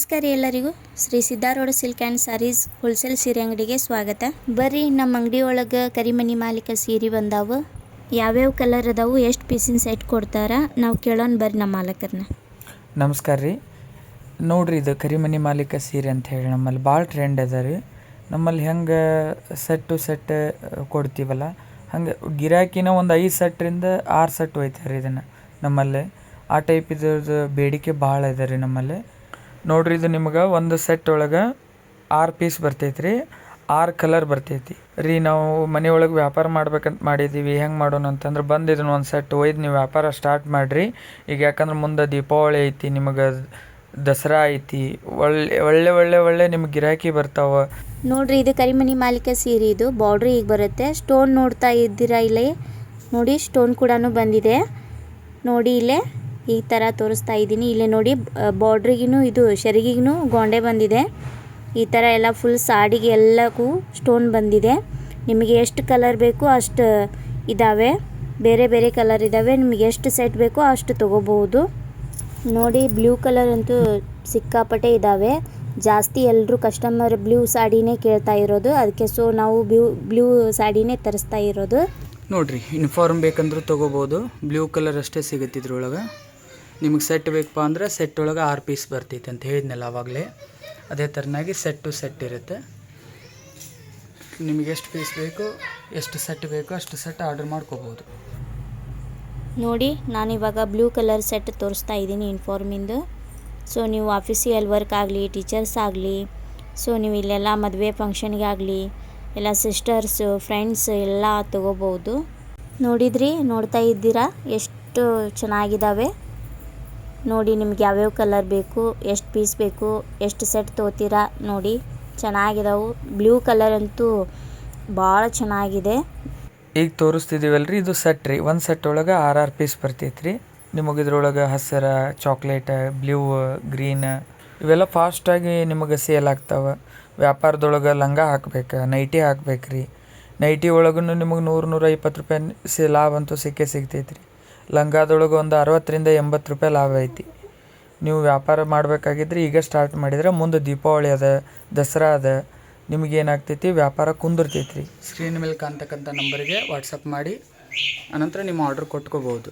ನಮಸ್ಕಾರ ಎಲ್ಲರಿಗೂ. Shri Siddharoodha silk and sarees wholesale ಸೀರೆ ಅಂಗಡಿಗೆ ಸ್ವಾಗತ. ಬರ್ರಿ, ನಮ್ಮ ಅಂಗಡಿ ಒಳಗೆ ಕರಿಮನಿ ಮಾಲೀಕ ಸೀರೆ ಬಂದಾವು. ಯಾವ್ಯಾವ ಕಲರ್ ಅದಾವು, ಎಷ್ಟು ಪೀಸಿನ ಸೆಟ್ ಕೊಡ್ತಾರ, ನಾವು ಕೇಳೋಣ ಬರ್ರಿ ನಮ್ಮ ಮಾಲಕರನ್ನ ನಮಸ್ಕಾರ ರೀ. ನೋಡ್ರಿ, ಇದು ಕರಿಮನಿ ಮಾಲೀಕ ಸೀರೆ ಅಂತ ಹೇಳಿ ನಮ್ಮಲ್ಲಿ ಭಾಳ ಟ್ರೆಂಡ್ ಅದ ರೀ. ನಮ್ಮಲ್ಲಿ ಹೆಂಗೆ ಸೆಟ್ ಟು ಸೆಟ್ ಕೊಡ್ತೀವಲ್ಲ, ಹಂಗೆ ಗಿರಾಕಿನ ಒಂದು ಐದು ಸೆಟ್ರಿಂದ ಆರು ಸೆಟ್ ಒಯ್ತಾರೆ ಇದನ್ನು ನಮ್ಮಲ್ಲಿ. ಆ ಟೈಪ್ ಇದ್ರದ್ದು ಬೇಡಿಕೆ ಭಾಳ ಇದೆ ರೀ ನಮ್ಮಲ್ಲಿ. ನೋಡ್ರಿ, ಇದು ನಿಮ್ಗೆ ಒಂದು ಸೆಟ್ ಒಳಗೆ ಆರು ಪೀಸ್ ಬರ್ತೈತೆ ರೀ ಆರು ಕಲರ್ ಬರ್ತೈತಿ. ರೀ, ನಾವು ಮನೆಯೊಳಗೆ ವ್ಯಾಪಾರ ಮಾಡ್ಬೇಕಂತ ಮಾಡಿದ್ದೀವಿ ಹೆಂಗೆ ಮಾಡೋಣ ಅಂತಂದ್ರೆ ಬಂದು ಒಂದು ಸೆಟ್ ಒಯ್ದು ನೀವು ವ್ಯಾಪಾರ ಸ್ಟಾರ್ಟ್ ಮಾಡಿರಿ. ಈಗ ಯಾಕಂದ್ರೆ ಮುಂದೆ ದೀಪಾವಳಿ ಐತಿ, ನಿಮಗೆ ದಸರಾ ಐತಿ, ಒಳ್ಳೆ ಒಳ್ಳೆ ಒಳ್ಳೆ ಒಳ್ಳೆ ನಿಮ್ಗೆ ಗಿರಾಕಿ ಬರ್ತಾವೆ. ನೋಡ್ರಿ, ಇದು ಕರಿಮನಿ ಮಾಲೀಕ ಸೀರೆ ಇದು. ಬಾರ್ಡ್ರ್ ಈಗ ಬರುತ್ತೆ. ಸ್ಟೋನ್ ನೋಡ್ತಾ ಇದ್ದೀರಾ ಇಲ್ಲೇ? ನೋಡಿ, ಸ್ಟೋನ್ ಕೂಡ ಬಂದಿದೆ. ನೋಡಿ ಇಲ್ಲೇ. ಈ ಥರ ತೋರಿಸ್ತಾ ಇದ್ದೀನಿ. ಇಲ್ಲಿ ನೋಡಿ ಬಾರ್ಡ್ರಿಗಿನೂ ಇದು ಶೆರಿಗಿಗೂ ಗೊಂಡೆ ಬಂದಿದೆ. ಈ ಥರ ಎಲ್ಲ ಫುಲ್ ಸಾಡಿಗೆ ಎಲ್ಲಕ್ಕೂ ಸ್ಟೋನ್ ಬಂದಿದೆ. ನಿಮಗೆ ಎಷ್ಟು ಕಲರ್ ಬೇಕು ಅಷ್ಟು ಇದ್ದಾವೆ ಬೇರೆ ಬೇರೆ ಕಲರ್ ಇದ್ದಾವೆ ನಿಮಗೆ ಎಷ್ಟು ಸೆಟ್ ಬೇಕೋ ಅಷ್ಟು ತೊಗೋಬಹುದು. ನೋಡಿ ಬ್ಲೂ ಕಲರ್ ಅಂತೂ ಸಿಕ್ಕಾಪಟ್ಟೆ ಇದ್ದಾವೆ ಜಾಸ್ತಿ ಎಲ್ಲರೂ ಕಸ್ಟಮರ್ ಬ್ಲೂ ಸಾಡಿನೇ ಕೇಳ್ತಾ ಇರೋದು. ಅದಕ್ಕೆ ಸೊ ನಾವು ಬ್ಲೂ ಬ್ಲೂ ಸಾಡಿನೇ ತರಿಸ್ತಾ ಇರೋದು. ನೋಡ್ರಿ ಯೂನಿಫಾರ್ಮ್ ಬೇಕಂದ್ರೂ ತೊಗೋಬೋದು ಬ್ಲೂ ಕಲರ್ ಅಷ್ಟೇ ಸಿಗುತ್ತೆ ಇದ್ರೊಳಗೆ. ನಿಮಗೆ ಸೆಟ್ ಬೇಕಪ್ಪ ಅಂದ್ರೆ ಸೆಟ್ ಒಳಗೆ ಆರು ಪೀಸ್ ಬರ್ತೈತೆ ಅಂತ ಹೇಳಿದ್ನಲ್ಲ ಆವಾಗಲೇ ಅದೇ ಥರನಾಗಿ ಸೆಟ್ ಟು ಸೆಟ್ ಇರುತ್ತೆ. ನಿಮಗೆ ಎಷ್ಟು ಪೀಸ್ ಬೇಕು, ಎಷ್ಟು ಸೆಟ್ ಬೇಕು ಅಷ್ಟು ಸೆಟ್ ಆರ್ಡರ್ ಮಾಡ್ಕೋಬೋದು. ನೋಡಿ, ನಾನಿವಾಗ ಬ್ಲೂ ಕಲರ್ ಸೆಟ್ ತೋರಿಸ್ತಾ ಇದ್ದೀನಿ ಯೂನಿಫಾರ್ಮಿಂದು ಸೊ ನೀವು ಆಫೀಸಿಯಲ್ ವರ್ಕ್ ಆಗಲಿ ಟೀಚರ್ಸ್ ಆಗಲಿ ಸೊ ನೀವು ಇಲ್ಲೆಲ್ಲ ಮದುವೆ ಫಂಕ್ಷನ್ಗೆ ಆಗಲಿ, ಎಲ್ಲ ಸಿಸ್ಟರ್ಸು ಫ್ರೆಂಡ್ಸ್ ಎಲ್ಲ ತೊಗೋಬೋದು. ನೋಡಿದ್ರಿ, ನೋಡ್ತಾ ಇದ್ದೀರಾ? ಎಷ್ಟು ಚೆನ್ನಾಗಿದ್ದಾವೆ? ನೋಡಿ ನಿಮ್ಗೆ ಯಾವ್ಯಾವ ಕಲರ್ ಬೇಕು, ಎಷ್ಟು ಪೀಸ್ ಬೇಕು, ಎಷ್ಟು ಸೆಟ್ ತೊಗೋತೀರಾ ನೋಡಿ. ಚೆನ್ನಾಗಿದಾವು. ಬ್ಲೂ ಕಲರ್ ಅಂತೂ ಭಾಳ ಚೆನ್ನಾಗಿದೆ. ಈಗ ತೋರಿಸ್ತಿದ್ದೀವಲ್ರಿ ಇದು ಸೆಟ್ ರೀ. ಒಂದು ಸೆಟ್ ಒಳಗೆ ಆರು ಆರು ಪೀಸ್ ರೀ ನಿಮಗೆ ಇದ್ರೊಳಗೆ ಹಸಿರ ಚಾಕ್ಲೇಟ್ ಬ್ಲೂ ಗ್ರೀನ್ ಇವೆಲ್ಲ ಫಾಸ್ಟಾಗಿ ನಿಮಗೆ ಸೇಲ್ ಆಗ್ತಾವೆ. ವ್ಯಾಪಾರದೊಳಗೆ ಲಂಗ ಹಾಕ್ಬೇಕು ನೈಟಿ ಹಾಕ್ಬೇಕು ರೀ ನೈಟಿ ಒಳಗೂ ನಿಮಗೆ ನೂರು ನೂರ ಇಪ್ಪತ್ತು ರೂಪಾಯಿ ಸಿ ಲಾಭ ಅಂತೂ ಸಿಕ್ಕೇ ಸಿಗ್ತೈತೆ ರೀ ಲಂಗಾದೊಳಗೆ ಒಂದು ಅರವತ್ತರಿಂದ ಎಂಬತ್ತು ರೂಪಾಯಿ ಲಾಭ ಐತಿ. ನೀವು ವ್ಯಾಪಾರ ಮಾಡಬೇಕಾಗಿದ್ರೆ ಈಗ ಸ್ಟಾರ್ಟ್ ಮಾಡಿದ್ರೆ ಮುಂದೆ ದೀಪಾವಳಿ ಅದ, ದಸರಾ ಅದ, ನಿಮ್ಗೆ ಏನಾಗ್ತೈತಿ? ವ್ಯಾಪಾರ ಕುಂದಿರ್ತೈತಿ ರೀ ಸ್ಕ್ರೀನ್ ಮೇಲೆ ಕಾಣ್ತಕ್ಕಂಥ ನಂಬರಿಗೆ ವಾಟ್ಸಪ್ ಮಾಡಿ ಅನಂತರ ನಿಮ್ಮ ಆರ್ಡ್ರ್ ಕೊಟ್ಕೋಬೋದು